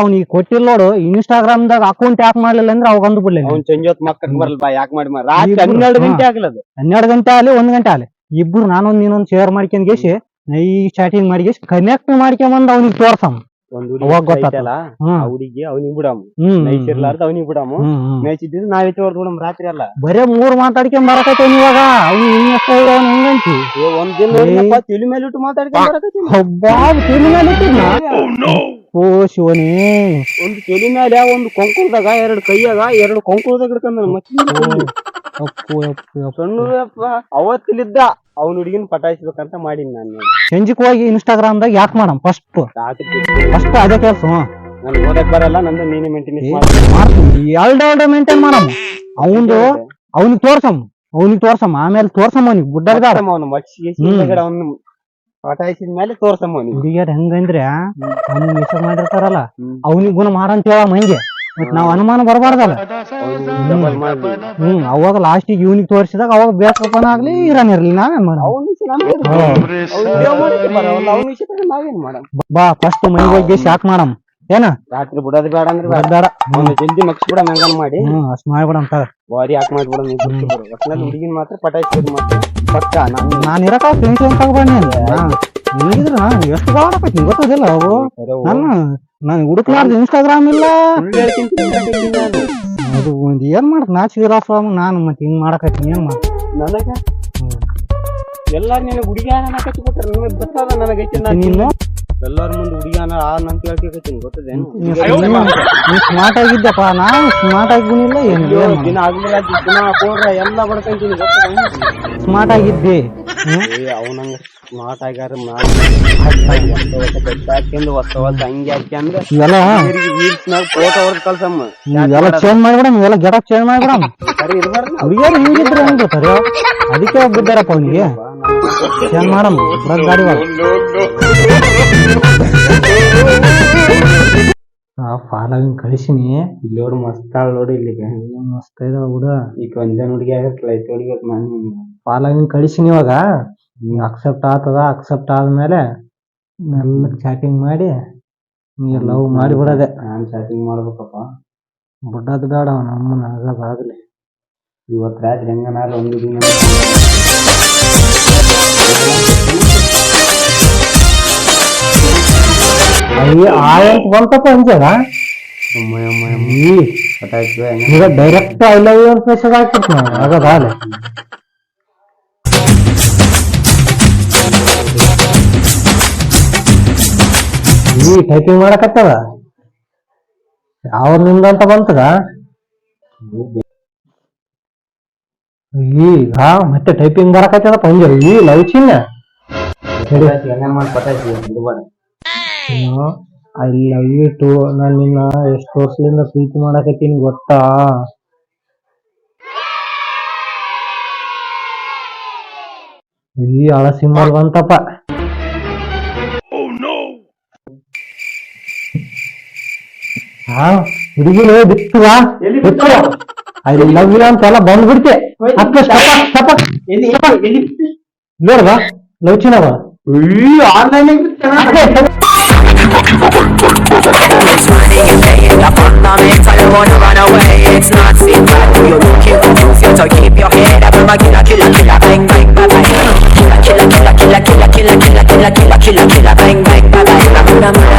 ಅವ್ನಿಗೆ ಕೊಟ್ಟಿಲ್ಲ ನೋಡು ಇನ್ಸ್ಟಾಗ್ರಾಮ್ ದಾಗ ಅಕೌಂಟ್ ಯಾಕ್ ಮಾಡ್ಲಿಲ್ಲ ಅಂದ್ರೆ ಅವಾಗ ಅಂದು ಬಿಡ್ಲಿಲ್ಲ ಅವ್ನ್ ಸಂಜೆ ಮಕ್ಕಕ್ ಬರಲ್ ಬಾ ಯಾಕೆ ಮಾಡಿ ಮಾ- ರಾತ್ರಿ ಇಬ್ರು- ಹನ್ನೆರಡು. ಗಂಟೆ ಆಗ್ಲದು. ಹನ್ನೆರಡು ಗಂಟೆ ಆಗಲಿ ಒಂದ್ ಗಂಟೆ ಆಗಲಿ. ಇಬ್ರು ನಾನೊಂದ್ ನೀನೊಂದ್ ಶೇರ್ ಮಾಡ್ಕೊಂಡ್ ಗೇಸಿ ಈ ಚಾಟಿಂಗ್ ಮಾಡಿ ಕನೆಕ್ಟ್ ಮಾಡ್ಕೊಂಬಂದ್ ಅವ್ನಿಗೆ ತೋರ್ಸಮ್. ಒಂದ್ ಅವಾಗ ಹುಡುಗಿ ಗೊತ್ತಾತು. ಐತಲ್ಲ ಹ್ಮ್. ಆ ಹುಡುಗಿ ಅವ್ನಿಗೆ ಬಿಡಾಮು. ಹ್ಮ್ ನೈಸ್ ಇರ್ಲಾರ್ದ ಅವ್ನಿಗೆ ಬಿಡಮ್. ಹ್ಮ್ ನಾವೇ ತೋರ್ದು ಬಿಡಮ್ ರಾತ್ರಿ ಅಲ್ಲ ಬರೇ ಮೂರ್ ಮಾತಾಡ್ಕೊಂಡ್ ಬರಕತ್ತೇನ್ ಇವಾಗ. ಅವ್ನು ಇನ್ನೆಷ್ಟ ಅವ್ನು ಹೆಂಗಂತಿ ಏ, ಒಂದ್ ದಿನ ನೋಡಿನಪ್ಪ ತಲೆ ಮೇಲೆ ಇಟ್ಟು ಮಾತಾಡ್ಕೊಂಡ್ ಬರಕತ್ತೀನಿ. ಒಬ್ಬ ಮೇಲೆ ಇಟ್ಟಿದ್ನ? ಓ ಶಿವನೇ. ಒಂದು ತಲೆ ಮ್ಯಾಲ ಒಂದು ಕೊಂಕುಳದಾಗ ಎರಡು ಕೈಯಾಗ ಎರಡು ಕೊಂಕುಳದಾಗ ಹಿಡ್ಕೊಂಡ ಮತ್ತೆ ಅಪ್ಪು ಅಪ್ಪು ಅಪ್ಪು. ಸಣ್ಣಪ್ಪ ಅವತ್ತಿಲಿದ್ದ ಅವ್ನ ಹುಡುಗಿನ ಪಟಾಯಿಸ್ಬೇಕಂತ ಮಾಡೀನಿ ನಾನು. ಸಂಜಿಕ್ ಹೋಗಿ ಇನ್ಸ್ಟಾಗ್ರಾಮ್ ದಾಗ ಯಾಕೆ ಮಾಡಮ್? ಫಸ್ಟ್ ಫಸ್ಟ್ ಅದೇ ಕೆಲಸ. ನಾನು ಓದಕ್ ಬರಲ್ಲ ನಂದು ನೀನೇ ಮೇಂಟೆನೆನ್ಸ್ ಮಾಡ್ತೀನಿ. ಎರಡು ಎರಡು ಮೇಂಟೈನ್ ಮಾಡಮ್. ಅವನು ಅವನಿಗೆ ತೋರ್ಸಮ್. ಅವನಿಗೆ ತೋರ್ಸಮ್. ಆಮೇಲೆ ತೋರ್ಸಮ್ ಅವನಿಗೆ. ಗುಡ್ಡ ಅವನು ಮಚ್ಚಿಗೆ ಹ್ಮ್. ಅವನು ಪಟಾಯಿಸಿದ ಮೇಲೆ ತೋರ್ಸಮ್ಮ ಅವನಿಗೆ. ಹುಡುಗಿಯರ್ ಹೆಂಗಂದ್ರೆ ಅವ್ನು ಮೆಸೇಜ್ ಮಾಡಿರ್ತಾರಲ್ಲ. ಅವ್ನಿಗ್ ಗುಣ ಮಾಡಂತ ಹೇಳ ಮಂಗೆ. ಮತ್ ನಾವ್ ಅನುಮಾನ ಬರಬಾರ್ದಲ್ಲ. ಹ್ಮ್ ಅವಾಗ ಲಾಸ್ಟಿಗೆ ಇವ್ನಿಗೆ ತೋರಿಸಿದಾಗ ಅವಾಗ ಬೇಕಪ್ಪನ ಆಗ್ಲಿ ಇರಾನ್ ಇರ್ಲಿ ನಾವೇನ್ ಮಾಡ ನಾವೇನ್ ಮಾಡಮ್ ಬಾ ಫಸ್ಟ್ ಮನೆಗೆ ಹೋಗಿ ಶಾಕ್ ಮಾಡಮ್. ಏನ? ರಾತ್ರಿ ಬಿಡೋದ್ ಬೇಡ ಅಂದ್ರೆ ಬೇಡ. ಜಲ್ದಿ ಮಕ್ಸ್ ಬಿಡ ಹೆಂಗನ್ ಮಾಡಿ. ಹ್ಮ್ ಅಷ್ಟ್ ಮಾಡ್ಬಿಡಮ್ ಬಾರಿ ಹಾಕ್ ಮಾಡ್ಬಿಡೋಣ ಒಟ್ನಲ್ಲಿ ಹುಡುಗಿನ ಮಾತ್ರ ಪಟಾಕಿ ಮಾಡ್ತೀನಿ ಪಕ್ಕ ನಾನು ನಾನು ಇರಕ ಫ್ರೆಂಡ್ಸ್ ಅಂತ ತಗೊಂಡೆ ನೀನಿದ್ರ ನಾನು ಎಷ್ಟು ಬಾಳ ನಿಂಗೆ ಗೊತ್ತೋದಿಲ್ಲ ಅವು? ನಾನು ನಾನು ಹುಡುಕ್ಲಾರ್ದು ಇನ್ಸ್ಟಾಗ್ರಾಮ್ ಇಲ್ಲ. ಅದು ಒಂದು ಏನು ಮಾಡ್ತ? ನಾಚಿದಿರ ಸ್ವಾಮಿ ನಾನು ಮತ್ತೆ ಹಿಂಗೆ ಮಾಡಕತ್ತೀನಿ ಏನು ಮಾಡ್ತೀನಿ ನನಗೆ? ಎಲ್ಲ ನಿನಗೆ ಹುಡುಗಿ ಅನ್ನಕತ್ತಿ ಬಿಟ್ರೆ ನಿನಗೆ ಗೊತ್ತಾದ ನನಗೈತೆ ನೀನು ಎಲ್ಲಾರ ಮುಂದೆ ಹುಡುಗಿಯಾನ ಆ ನಂತ ಹೇಳ್ತೀನಿ ಗೊತ್ತದೇನು? ಸ್ಮಾರ್ಟ್ ಆಗಿದ್ದಪ್ಪ ನಾನು ಸ್ಮಾರ್ಟ್ ಆಗಿಲ್ಲ ಏನು ದಿನ ಆಗ್ಲಿಲ್ಲ ದಿನ ಪೌಡ್ರ ಎಲ್ಲ ಬಡ್ಕೊಂತೀನಿ ಸ್ಮಾರ್ಟ್ ಆಗಿದ್ದಿ ಅವನಂಗ ಸ್ಮಾರ್ಟ್ ಆಗ್ಯಾರ ಹಾಕ್ಯಂದು ಹೊಸ ಹೊಸ ಹಂಗೆ ಹಾಕ್ಯಂದ್ರ ಇವೆಲ್ಲ ರೀಲ್ಸ್ನಾಗ ಫೋಟೋ ಹೊಡೆದ್ ಕಳ್ಸಮ್ಮ. ಇವೆಲ್ಲ ಚೇಂಜ್ ಮಾಡ್ಬಿಡಮ್ ಇವೆಲ್ಲ ಗೆಟಪ್ ಚೇಂಜ್ ಮಾಡ್ಬಿಡಮ್ ಸರಿ ಹುಡುಗಿಯರು ಹಿಂಗಿದ್ರೆ ಹೆಂಗ್ ಗೊತ್ತಾರ ಅದಕ್ಕೆ ಬಿದ್ದಾರಪ್ಪ ಅವನಿಗೆ. ಚೇಂಜ್ ಮಾಡಮ್ ಗಾಡಿ ಫಾಲೋವಿಂಗ್ ಕಳಿಸಿನಿ. ಇಲ್ಲಿ ನೋಡು ಮಸ್ತ್ ಆಳ್ ನೋಡಿ ಇಲ್ಲಿ ಮಸ್ತ್ ಇದಾವ ಹುಡ ಈಗ ಒಂದೇ ಹುಡುಗಿ ಆಗತ್ತಲ್ಲ ಲೈಟ್ ಹೊಡಿಬೇಕು ನಾನು ಫಾಲೋವಿಂಗ್ ಕಳಿಸಿನಿ ಇವಾಗ. ಅಕ್ಸೆಪ್ಟ್ ಆತದ ಅಕ್ಸೆಪ್ಟ್ ಆದ್ಮೇಲೆ ಎಲ್ಲ ಚಾಟಿಂಗ್ ಮಾಡಿ ನೀ ಲವ್ ಮಾಡಿ ಬಿಡದೆ. ನಾನ್ ಚಾಟಿಂಗ್ ಮಾಡ್ಬೇಕಪ್ಪ. ಬುಡದ್ ಬೇಡ ನಮ್ಮನ್ನ ಅಮ್ಮನ ಆಗೋದಾಗ್ಲಿ ಇವತ್ತು ರಾತ್ರಿ ಹೆಂಗನಾರ ಒಂದು ದಿನ. అవి ఆయంత కొంత పంచరా ಈಗ ಡೈರೆಕ್ಟ್ ಐ ಲವ್ ಯು ಅಂತ ಮೆಸೇಜ್ ಹಾಕ್ಬಿಟ್ಟು ನಾನು ಆಗೋದ ಅಲ್ಲೇ ಈ ಟೈಪಿಂಗ್ ಮಾಡಕತ್ತದ ಯಾವ ನಿಮ್ದಂತ ಬಂತದ ಈಗ ಮತ್ತೆ ಟೈಪಿಂಗ್ ಬರಕತ್ತದ ಪಂಜರ್ ಈ ಲವ್ ಚಿನ್ನ? ಐ ಲವ್ ಯು ಟು ನಾನು ನಿನ್ನ ಎಷ್ಟು ವರ್ಷದಿಂದ ಪ್ರೀತಿ ಮಾಡಕತ್ತೀನಿ ಗೊತ್ತಾ? ಈ ಹಳ ಸಿಂಬಲ್ ಬಂತಪ್ಪ. ಹಾ ಬಿತ್ತುವಾ? ಬಿತ್ತುವ? ಬಿತ್ತುವ? ಐ ಲವ್ ಯು ಅಂತೆಲ್ಲ ಬಂದ್ಬಿಡ್ತೆ ಅಕ್ಕ ಸಪಕ್ ಸಪಕ್ ಸಪಕ್ ನೋಡ್ದ love ಚಿನ್ನವ online Killer, killer, killer, killer, killer, killer, bang, bang, bang, bang.